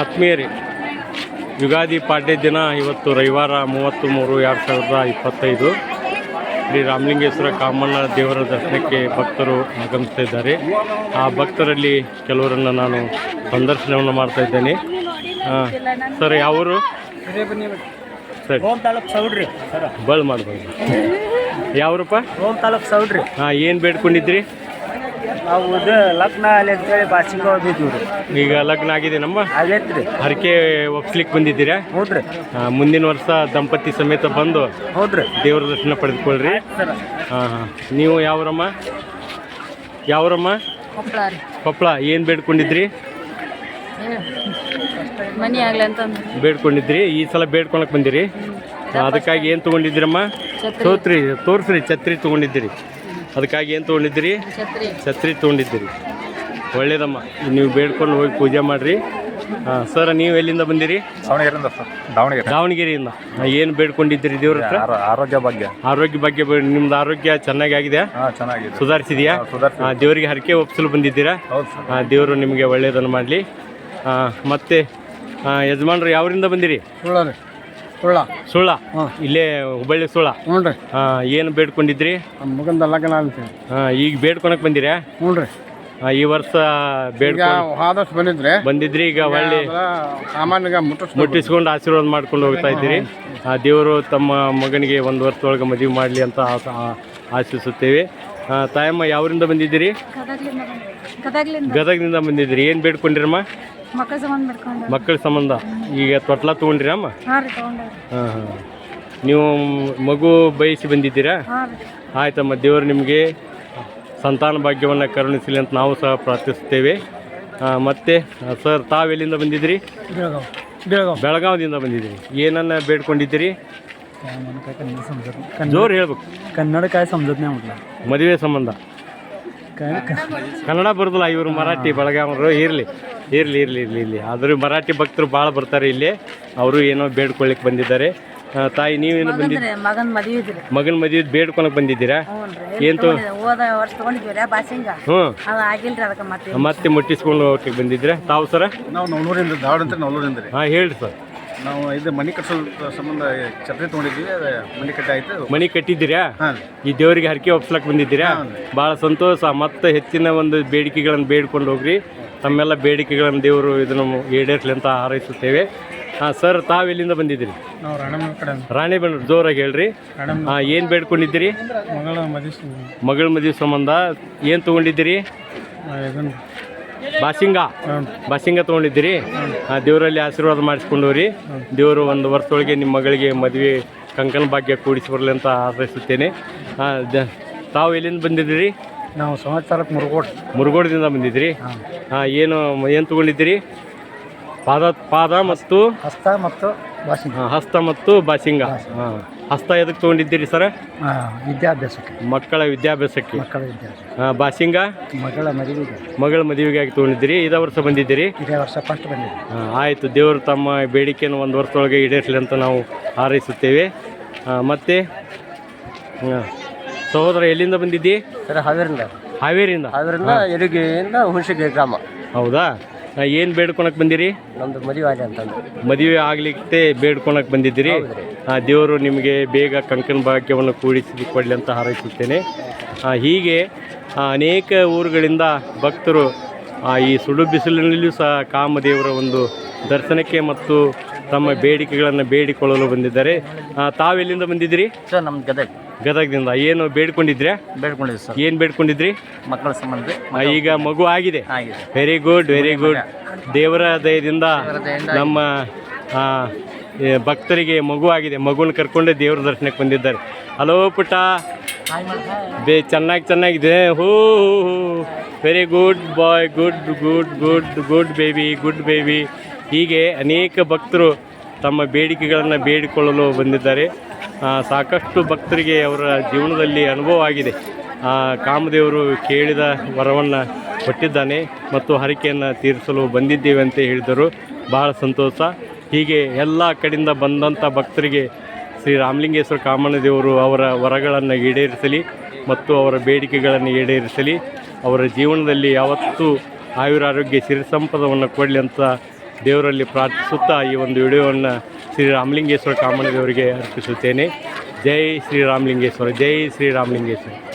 ಆತ್ಮೀಯರೇ ಯುಗಾದಿ ಪಾಡ್ಯ ದಿನ ಇವತ್ತು ರವಿವಾರ ಮೂವತ್ತು ಮೂರು ಎರಡು ಸಾವಿರದ ಇಪ್ಪತ್ತೈದು. ಶ್ರೀ ರಾಮಲಿಂಗೇಶ್ವರ ಕಾಮಣ್ಣ ದೇವರ ದರ್ಶನಕ್ಕೆ ಭಕ್ತರು ಆಗಮಿಸ್ತಾ ಇದ್ದಾರೆ. ಆ ಭಕ್ತರಲ್ಲಿ ಕೆಲವರನ್ನು ನಾನು ಸಂದರ್ಶನವನ್ನು ಮಾಡ್ತಾ ಇದ್ದೇನೆ. ಸರ್ ಯಾವರು? ಸರಿ ಸೌಡ್ರಿ ಸರ. ಬಳ್ ಮಾಡ್ಬೋದು ಯಾವ್ರಪ್ಪ? ಓಂ ತಾಲೂಕ್ ಸೌಡ್ರಿ. ಹಾಂ ಏನು ಬೇಡ್ಕೊಂಡಿದ್ರಿ? ನಾವು ಇದು ಲಗ್ನ ಅಲ್ಲಿ ಅಂತೇಳಿ ಬಾಸಿಂಗ ರೀ ಈಗ ಲಗ್ನ ಆಗಿದೆ ನಮ್ಮ? ಆಗೈತ್ರಿ. ಹರಕೆ ಒಪ್ಸ್ಲಿಕ್ಕೆ ಬಂದಿದ್ದೀರಾ? ಹೌದ್ರಿ. ಆ, ಮುಂದಿನ ವರ್ಷ ದಂಪತಿ ಸಮೇತ ಬಂದು ಹೌದ್ರಿ. ದೇವರ ದರ್ಶನ ಪಡೆದುಕೊಳ್ಳ್ರಿ ಸರ. ಹಾಂ ಹಾಂ. ನೀವು ಯಾವ್ರಮ್ಮ? ಯಾವ್ರಮ್ಮ? ಕೊಪ್ಪಳ ರೀ ಕೊಪ್ಪಳ ಏನು ಬೇಡ್ಕೊಂಡಿದ್ರಿ? ಮನಿ ಆಗ್ಲಿ ಅಂತಂದು ಬೇಡ್ಕೊಂಡಿದ್ರಿ. ಈ ಸಲ ಬೇಡ್ಕೊಳಕ್ ಬಂದಿರಿ. ಅದಕ್ಕಾಗಿ ಏನು ತೊಗೊಂಡಿದ್ದೀರಮ್ಮ? ಛತ್ರಿ. ತೋತ್ರಿ ತೋರಿಸ್ರಿ ಛತ್ರಿ ತೊಗೊಂಡಿದ್ದೀರಿ. ಅದಕ್ಕಾಗಿ ಏನು ತೊಗೊಂಡಿದ್ದೀರಿ? ಛತ್ರಿ. ಛತ್ರಿ ತೊಗೊಂಡಿದ್ದೀರಿ. ಒಳ್ಳೇದಮ್ಮ. ನೀವು ಬೇಡ್ಕೊಂಡು ಹೋಗಿ ಪೂಜೆ ಮಾಡಿರಿ. ಹಾಂ ಸರ್ ನೀವು ಎಲ್ಲಿಂದ ಬಂದಿರಿ? ದಾವಣಗೆರೆಯಿಂದ ಸರ್. ದಾವಣಗೆರೆ. ದಾವಣಗೆರೆಯಿಂದ. ಏನು ಬೇಡ್ಕೊಂಡಿದ್ದೀರಿ ದೇವ್ರ ಹತ್ರ? ಆರೋಗ್ಯ ಬಗ್ಗೆ ಆರೋಗ್ಯ ಬಗ್ಗೆ ಬೇ- ನಿಮ್ದು ಆರೋಗ್ಯ ಚೆನ್ನಾಗಿ ಆಗಿದೆ ಹಾಂ ಚೆನ್ನಾಗಿದೆ. ಸುಧಾರಿಸಿದೆಯಾ? ಹಾ, ದೇವರಿಗೆ ಹರಕೆ ಒಪ್ಸಲು ಬಂದಿದ್ದೀರಾ? ಹಾಂ ಸರ್. ದೇವರು ನಿಮಗೆ ಒಳ್ಳೆಯದನ್ನು ಮಾಡಲಿ. ಮತ್ತೆ ಯಜಮಾನರು ಯಜಮಾನ್ರು ಯಾವರಿಂದ ಬಂದಿರಿ? ಸುಳ್ಳ? ಸುಳ್ಳ. ಇಲ್ಲೇ ಹುಬ್ಬಳ್ಳಿ ಸುಳ್ಳ. ಹ್ಞೂ ರೀ ಏನು ಬೇಡ್ಕೊಂಡಿದ್ರಿ? ನಮ್ಮ ಮಗಂದ ಲಗ್ನ ಆ, ಈಗ ಬೇಡ್ಕೊಳಕ್ ಬಂದಿರಾ? ಹ್ಞೂ ರೀ ಈ ವರ್ಷ ಆದಷ್ಟು ಬಂದಿದ್ರೆ ಬಂದಿದ್ರಿ ಈಗ ಒಳ್ಳೆ ಸಾಮಾನ್ಯ ಮುಟ್ಟಿಸ್ಕೊಂಡು ಮುಟ್ಟಿಸ್ಕೊಂಡು ಆಶೀರ್ವಾದ ಮಾಡ್ಕೊಂಡು ಹೋಗ್ತಾ ಇದ್ದೀರಿ. ಆ, ದೇವರು ತಮ್ಮ ಮಗನಿಗೆ ಒಂದು ವರ್ಷದೊಳಗೆ ಮದುವೆ ಮಾಡಲಿ ಅಂತ ಆಶಿಸುತ್ತೇವೆ. ತಾಯಮ್ಮ ಯಾವರಿಂದ ಬಂದಿದ್ದೀರಿ? ಗದಗದಿಂದ ಬಂದಿದ್ದೀರಿ. ಏನು ಬೇಡ್ಕೊಂಡಿರಮ್ಮ? ಮಕ್ಕಳ ಸಂಬಂಧ ಬಿಡ್ಕೊಂಡು. ಮಕ್ಕಳ ಸಂಬಂಧ. ಈಗ ತೊಟ್ಲ ತೊಗೊಂಡಿರಮ್ಮ ಹಾಂ ರೀ ತೊಗೊಂಡ್ರಿ ಹಾಂ ಹಾಂ ನೀವು ಮಗು ಬಯಸಿ ಬಂದಿದ್ದೀರಾ ಹಾಂ ರೀ ಆಯ್ತಮ್ಮ ದೇವರು ನಿಮಗೆ ಸಂತಾನ ಭಾಗ್ಯವನ್ನು ಕರುಣಿಸಲಿ ಅಂತ ನಾವು ಸಹ ಪ್ರಾರ್ಥಿಸುತ್ತೇವೆ ಆ, ಮತ್ತೆ ಆ, ಸರ್ ತಾವು ಎಲ್ಲಿಂದ ಬಂದಿದ್ದೀರಿ ಬೆಳಗಾವ್ ಬೆಳಗಾವ್ ಬೆಳಗಾವದಿಂದ ಬಂದಿದ್ದೀರಿ ಏನನ್ನ ಬೇಡ್ಕೊಂಡಿದ್ದೀರಿ ಜೋರು ಹೇಳ್ಬೇಕು ಕನ್ನಡ काय समजत नाही म्हटलं ಮದುವೆ ಸಂಬಂಧ काय ಕನ್ನಡ ಬರೋದಿಲ್ಲ. ಇವರು ಮರಾಠಿ ಬೆಳಗಾವರು. ಇರಲಿ ಇರಲಿ ಇರಲಿ ಇರಲಿ ಇಲ್ಲಿ ಆದರೂ ಮರಾಠಿ ಭಕ್ತರು ಭಾಳ ಬರ್ತಾರೆ ಇಲ್ಲಿ. ಅವರು ಏನೋ ಬೇಡ್ಕೊಳ್ಳಿಕ್ಕೆ ಬಂದಿದ್ದಾರೆ. ತಾಯಿ ನೀವೇನು ಬಂದಿದ್ದೀರಿ ಮಗನ ಮದುವೆ ಇದ್ರಿ. ಮಗನ ಮದುವೆ ಬೇಡ್ಕೊಳಕ್ ಬಂದಿದ್ದೀರಾ? ಏನು ಏನ್ ತೊ- ಹೋದ ವರ್ಷ ತೊಗೊಂಡಿದ್ವಿ ರೀ ಬಾಸಿಂಗ? ಹ್ಞೂ. ಅದು ಆಗಿಲ್ರಿ ಅದಕ್ಕೆ ಮತ್ತೆ. ಮತ್ತೆ ಮುಟ್ಟಿಸ್ಕೊಂಡು ಹೋಗಕ್ಕೆ ಬಂದಿದ್ರೆ ತಾವು ಸರ್? ನಾವು ನವಲೂರಿಂದ ಧಾರವಾಡ ಅಂತ ನವಲೂರಿಂದ ಹಾಂ ಹೇಳಿ ಸರ್. ನಾವು ಇದು ಮನೆ ಕಟ್ಸೋ ಸಂಬಂಧ ಛತ್ರಿ ತೊಗೊಂಡಿದ್ವಿ ಅದು ಮನೆ ಕಟ್ಟಿ ಆಯ್ತು. ಮನೆ ಕಟ್ಟಿದ್ದೀರಾ? ಹಾಂ. ಈ ದೇವರಿಗೆ ಹರಕೆ ಒಪ್ಸ್ಲಕ್ ಬಂದಿದ್ದೀರಾ? ಭಾಳ ಸಂತೋಷ ಮತ್ತೆ ಹೆಚ್ಚಿನ ಒಂದು ಬೇಡಿಕೆಗಳನ್ನು ಬೇಡ್ಕೊಂಡು ಹೋಗ್ರಿ. ತಮ್ಮೆಲ್ಲ ಬೇಡಿಕೆಗಳನ್ನು ದೇವರು ಇದನ್ನು ಈಡೇರ್ಲಿ ಅಂತ ಹಾರೈಸುತ್ತೇವೆ. ಹಾಂ ಸರ್ ತಾವು ಎಲ್ಲಿಂದ ಬಂದಿದ್ದೀರಿ? ನಾವು ರಾಣಮ್ಮ ಕಡೆ ರಾಣಿಬೆನ್ನೂರು ಜೋರಾಗಿ ಹೇಳ್ರಿ. ಹಾಂ ಏನು ಬೇಡ್ಕೊಂಡಿದ್ದೀರಿ? ಮಗಳ ಮದುವೆ ಮಗಳ ಮದುವೆ ಸಂಬಂಧ. ಏನು ತೊಗೊಂಡಿದ್ದೀರಿ? ಇದನ್ನು. ಬಾಸಿಂಗ. ಬಾಸಿಂಗ ತೊಗೊಂಡಿದ್ದೀರಿ. ಆ, ದೇವರಲ್ಲಿ ಆಶೀರ್ವಾದ ಮಾಡಿಸ್ಕೊಂಡು ಹೋಗ್ರಿ. ದೇವರು ಒಂದು ವರ್ಷದೊಳಗೆ ನಿಮ್ಮ ಮಗಳಿಗೆ ಮದುವೆ ಕಂಕಣ ಭಾಗ್ಯ ಕೂಡಿಸಿ ಬರಲಿ ಅಂತ ಆಶಿಸುತ್ತೇನೆ ತಾವು ಎಲ್ಲಿಂದ ಬಂದಿದ್ದೀರಿ? ನಾವು ಸಮಾಚಾರಕ್ಕೆ ಮುರುಗೋಡ್. ಮುರುಗೋಡದಿಂದ ಬಂದಿದ್ದೀರಿ. ಹಾಂ. ಏನು ಏನು ತೊಗೊಂಡಿದ್ದೀರಿ? ಪಾದ ಪಾದ ಮತ್ತು ಹಸ್ತ ಮತ್ತು ಹಸ್ತ ಮತ್ತು ಬಾಸಿಂಗ. ಹಾಂ. ಹಸ್ತ ಎದಕ್ಕೆ ತೊಗೊಂಡಿದ್ದೀರಿ ಸರ್? ವಿದ್ಯಾಭ್ಯಾಸಕ್ಕೆ. ಮಕ್ಕಳ ವಿದ್ಯಾಭ್ಯಾಸಕ್ಕೆ. ಮಕ್ಕಳ ವಿದ್ಯಾಭ್ಯಾಸ. ಹಾಂ ಬಾಸಿಂಗ? ಮಗಳ ಮದುವೆಗೆ. ಮಗಳ ಮದುವೆಗಾಗಿ ತೊಗೊಂಡಿದ್ದೀರಿ. ಇದೇ ವರ್ಷ ಬಂದಿದ್ದೀರಿ? ಇದೇ ವರ್ಷ ಫಸ್ಟ್ ಬಂದಿದೆ. ಆಯಿತು. ದೇವರು ತಮ್ಮ ಬೇಡಿಕೆಯನ್ನು ಒಂದು ವರ್ಷದೊಳಗೆ ಈಡೇರಿಸಲಿ ಅಂತ ನಾವು ಹಾರೈಸುತ್ತೇವೆ. ಮತ್ತೆ? ಸಹೋದರ ಎಲ್ಲಿಂದ ಬಂದಿದ್ದಿ? ಸರ್ ಹಾವೇರಿಂದ ಹಾವೇರಿಯಿಂದ. ಹಾವೇರಿಂದ ಎರಿಗೆಯಿಂದ ಹುಣಸಿಗೆ ಗ್ರಾಮ. ಹೌದಾ? ಏನು ಬೇಡ್ಕೊಳಕ್ ಬಂದಿರಿ? ನಮ್ದು ಮದುವೆ ಆಗಿ ಅಂತಂದು. ಮದುವೆ ಆಗ್ಲಿಕ್ಕೆ ಬೇಡ್ಕೊಳಕ್ ಬಂದಿದ್ದೀರಿ? ಆ, ದೇವರು ನಿಮಗೆ ಬೇಗ ಕಂಕಣ ಭಾಗ್ಯವನ್ನು ಕೂಡಿಸಿ ಕೊಡಲಿ ಅಂತ ಹಾರೈಸುತ್ತೇನೆ. ಆ, ಹೀಗೆ ಅನೇಕ ಊರುಗಳಿಂದ ಭಕ್ತರು ಆ, ಈ ಸುಡು ಬಿಸಿಲಿನಲ್ಲಿಯೂ ಸಹ ಕಾಮದೇವರ ಒಂದು ದರ್ಶನಕ್ಕೆ ಮತ್ತು ತಮ್ಮ ಬೇಡಿಕೆಗಳನ್ನು ಬೇಡಿಕೊಳ್ಳಲು ಬಂದಿದ್ದಾರೆ. ತಾವೆಲ್ಲಿಂದ ಬಂದಿದ್ದೀರಿ? ಸರ್ ನಮ್ಮ ಗದಗ. ಗದಗದಿಂದ ಏನು ಬೇಡ್ಕೊಂಡಿದ್ರೆ? ಬೇಡ್ಕೊಂಡಿದ್ವಿ ಸರ್. ಏನು ಬೇಡ್ಕೊಂಡಿದ್ರಿ? ಮಕ್ಕಳ ಸಂಬಂಧ. ಆ, ಈಗ ಮಗು ಆಗಿದೆ. ಆಗಿದೆ. ವೆರಿ ಗುಡ್ ವೆರಿ ಗುಡ್ ದೇವರ ದಯದಿಂದ ನಮ್ಮ ಆ, ಭಕ್ತರಿಗೆ ಮಗು ಆಗಿದೆ. ಮಗುನ ಕರ್ಕೊಂಡು ದೇವ್ರ ದರ್ಶನಕ್ಕೆ ಬಂದಿದ್ದಾರೆ. ಹಲೋ ಪುಟ್ಟ. ಬೇ ಚೆನ್ನಾಗಿ ಚೆನ್ನಾಗಿದೆ. ಹೂ very good boy good good good good baby good baby ಹೀಗೆ ಅನೇಕ ಭಕ್ತರು ತಮ್ಮ ಬೇಡಿಕೆಗಳನ್ನು ಬೇಡಿಕೊಳ್ಳಲು ಬಂದಿದ್ದಾರೆ. ಸಾಕಷ್ಟು ಭಕ್ತರಿಗೆ ಅವರ ಜೀವನದಲ್ಲಿ ಅನುಭವ ಆಗಿದೆ. ಕಾಮದೇವರು ಕೇಳಿದ ವರವನ್ನು ಕೊಟ್ಟಿದ್ದಾನೆ ಮತ್ತು ಹರಿಕೆಯನ್ನು ತೀರಿಸಲು ಬಂದಿದ್ದೇವೆ ಅಂತ ಹೇಳಿದರು. ಬಹಳ ಸಂತೋಷ. ಹೀಗೆ ಎಲ್ಲ ಕಡೆಯಿಂದ ಬಂದಂಥ ಭಕ್ತರಿಗೆ ಶ್ರೀ ರಾಮಲಿಂಗೇಶ್ವರ ಕಾಮಣ್ಣ ದೇವರು ಅವರ ವರಗಳನ್ನು ಈಡೇರಿಸಲಿ ಮತ್ತು ಅವರ ಬೇಡಿಕೆಗಳನ್ನು ಈಡೇರಿಸಲಿ. ಅವರ ಜೀವನದಲ್ಲಿ ಯಾವತ್ತೂ ಆಯುರಾರೋಗ್ಯ, ಸಿರಿಸಂಪದವನ್ನು ಕೊಡಲಿ ಅಂತ ದೇವರಲ್ಲಿ ಪ್ರಾರ್ಥಿಸುತ್ತಾ ಈ ಒಂದು ವಿಡಿಯೋವನ್ನು ಶ್ರೀ ರಾಮಲಿಂಗೇಶ್ವರ ಕಾಮಣ್ಣದೇವರಿಗೆ ಅರ್ಪಿಸುತ್ತೇನೆ. ಜೈ ಶ್ರೀರಾಮಲಿಂಗೇಶ್ವರ ಜೈ ಶ್ರೀರಾಮಲಿಂಗೇಶ್ವರ